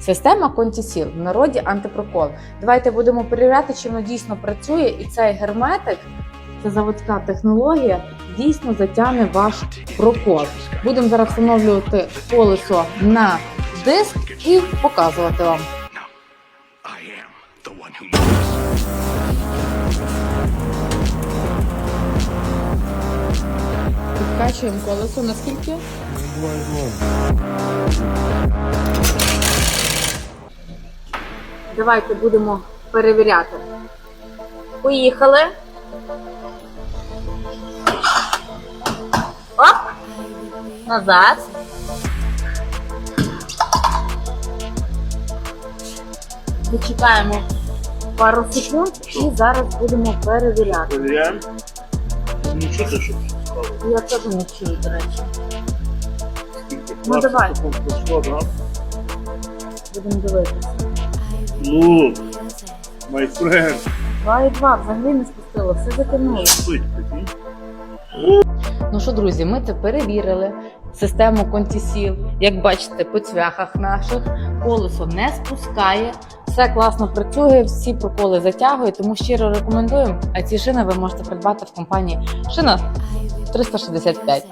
Система Контісіл в народі антипрокол. Давайте будемо перевіряти, чи воно дійсно працює, і цей герметик, це заводська технологія, дійсно затягне ваш прокол. Будемо зараз встановлювати колесо на диск і показувати вам. Підкачуємо колесо наскільки? Давайте будемо перевіряти. Поїхали. Оп! Назад. Почекаємо пару секунд і зараз будемо перевіряти. Перевіряємо. Не чути, що. Я теж не чую, до речі. Ну, 20 давай. Будемо дивитися. Ну, my friend, Два і два, взагалі не спустило, все затягнуло. Ну що, друзі, ми це перевірили. Систему контісіл. Як бачите, по цвяхах наших колесо не спускає. Все класно працює, всі проколи затягує, тому щиро рекомендуємо. А ці шини ви можете придбати в компанії Шина 365.